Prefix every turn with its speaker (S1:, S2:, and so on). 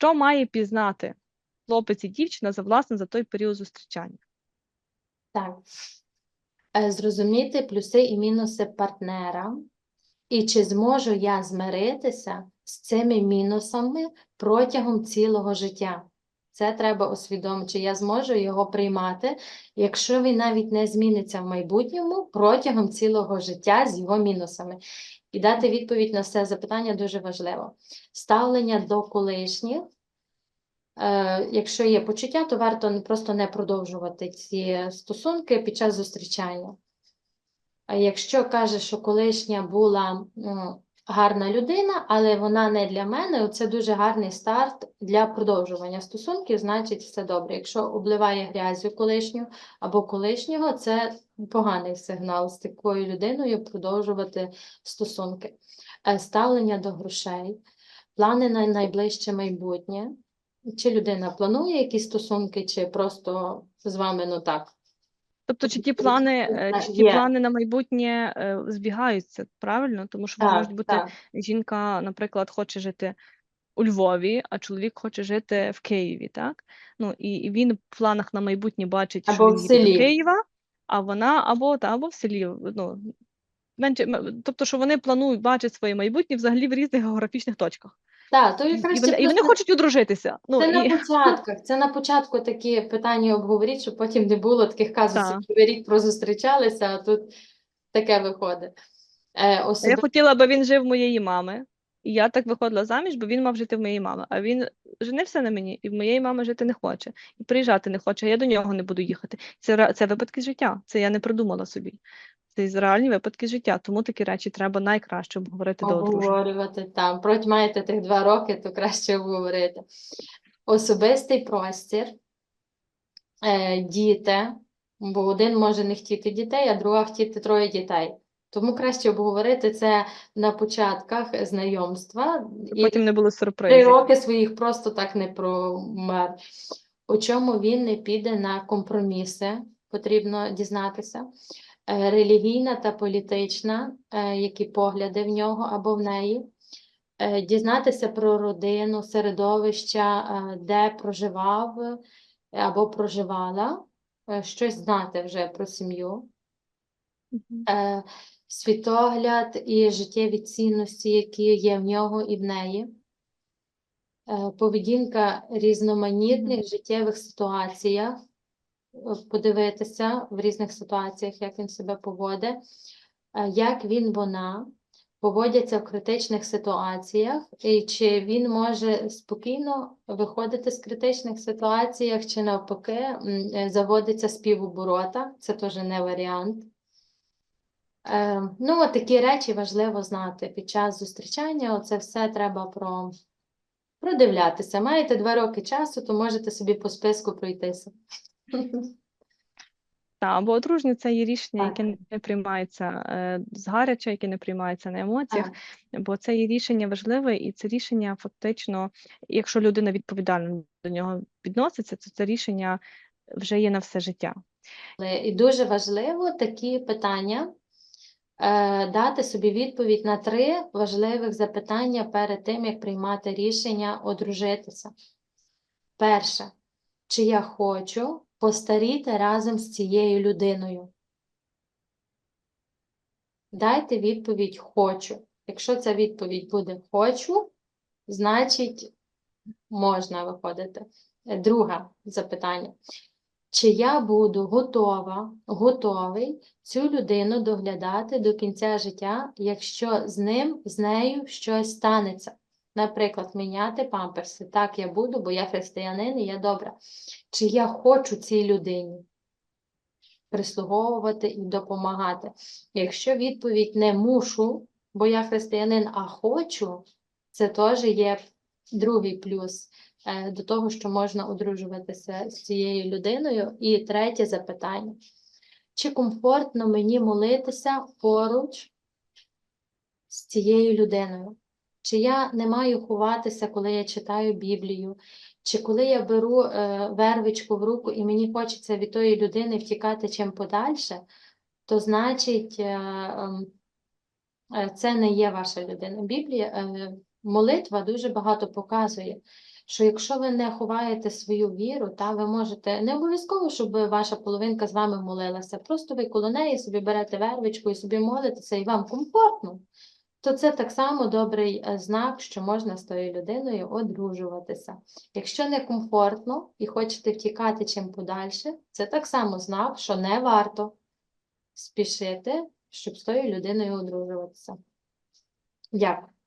S1: що має пізнати хлопець і дівчина за власне за той період зустрічання?
S2: Так. Е, Зрозуміти плюси і мінуси партнера, і чи зможу я змиритися з цими мінусами протягом цілого життя. Це треба усвідомити, чи я зможу його приймати, якщо він навіть не зміниться в майбутньому протягом цілого життя з його мінусами. І дати відповідь на це запитання дуже важливо. Ставлення до колишніх. Е, Якщо є почуття, то варто просто не продовжувати ці стосунки під час зустрічання. А якщо каже, що колишня була ну, гарна людина, але вона не для мене, це дуже гарний старт для продовжування стосунків, значить все добре. Якщо обливає грязю колишню або колишнього, це поганий сигнал з такою людиною продовжувати стосунки. Е, Ставлення до грошей, плани на найближче майбутнє. Чи людина планує якісь стосунки, чи просто з вами ну так.
S1: Тобто, чи ті плани, е, чи ті плани на майбутнє е, збігаються, правильно? Тому що
S2: Так,
S1: можуть бути
S2: так.
S1: жінка, наприклад, хоче жити у Львові, а чоловік хоче жити в Києві, так? Ну і, він в планах на майбутнє бачить, що він
S2: в
S1: їде
S2: селі.
S1: до Києва, а вона або та або в селі. Ну менше, тобто, що вони планують бачити своє майбутнє взагалі в різних географічних точках.
S2: Так, то якраз
S1: і, вони, і вони хочуть одружитися. Ну
S2: Це
S1: і
S2: на початках, це на початку такі питання обговоріть, щоб потім не було таких казусів, що ви рік прозустрічалися, а тут таке виходить. Е,
S1: я хотіла, аби він жив моєї мами. І я так виходила заміж, бо він мав жити в моєї мами. А він женився на мені, і в моєї мами жити не хоче, і приїжджати не хоче, а я до нього не буду їхати. Це, це випадки життя. Це я не придумала собі. Це з реальні випадки життя. Тому такі речі треба найкраще обговорити до одруження.
S2: обговорювати там. Проть маєте тих два роки, то краще обговорити. Особистий простір, е, діти, бо один може не хотіти дітей, а друга хотіти троє дітей. Тому краще обговорити це на початках знайомства. І
S1: Потім не було
S2: три роки своїх просто так не промер. У чому він не піде на компроміси, потрібно дізнатися. Е, Релігійна та політична, е, які погляди в нього або в неї. Е, Дізнатися про родину, середовища, де проживав або проживала, щось знати вже про сім'ю. Світогляд і життєві цінності, які є в нього і в неї, поведінка різноманітних життєвих ситуаціях, подивитися в різних ситуаціях, як він себе поводить, е, як він, вона поводяться в критичних ситуаціях, і чи він може спокійно виходити з критичних ситуаціях, чи навпаки е, заводиться співоборота, це теж не варіант. Е, ну, такі речі важливо знати під час зустрічання. Оце все треба про... продивлятися. Маєте два роки часу, то можете собі по списку пройтися.
S1: Та, бо одруження це є рішення, яке не приймається е, згаряча, яке не приймається на емоціях, бо це є рішення важливе, і це рішення фактично, якщо людина відповідально до нього відноситься, то це рішення вже є на все життя.
S2: І дуже важливо такі питання е, дати собі відповідь на три важливих запитання перед тим, як приймати рішення одружитися. Перше, чи я хочу постаріти разом з цією людиною? Дайте відповідь хочу. Якщо ця відповідь буде хочу, значить можна виходити. Друге запитання. Чи я буду готова, готовий цю людину доглядати до кінця життя, якщо з ним, з нею щось станеться? Наприклад, міняти памперси. Так, я буду, бо я християнин і я добра. Чи я хочу цій людині прислуговувати і допомагати? Якщо відповідь не мушу, бо я християнин, а хочу, це теж є другий плюс е, до того, що можна одружуватися з цією людиною. І третє запитання. Чи комфортно мені молитися поруч з цією людиною? Чи я не маю ховатися, коли я читаю Біблію? Чи коли я беру е, вервичку в руку і мені хочеться від тої людини втікати чим подальше, то значить е, ем, е, це не є ваша людина. Біблія, молитва дуже багато показує, що якщо ви не ховаєте свою віру, та ви можете не обов'язково, щоб ваша половинка з вами молилася. Просто ви коло неї собі берете вервичку і собі молитеся, і вам комфортно. То це так само добрий е, знак, що можна з тою людиною одружуватися. Якщо не комфортно і хочете втікати чим подальше, це так само знак, що не варто спішити, щоб з тою людиною одружуватися. Дякую.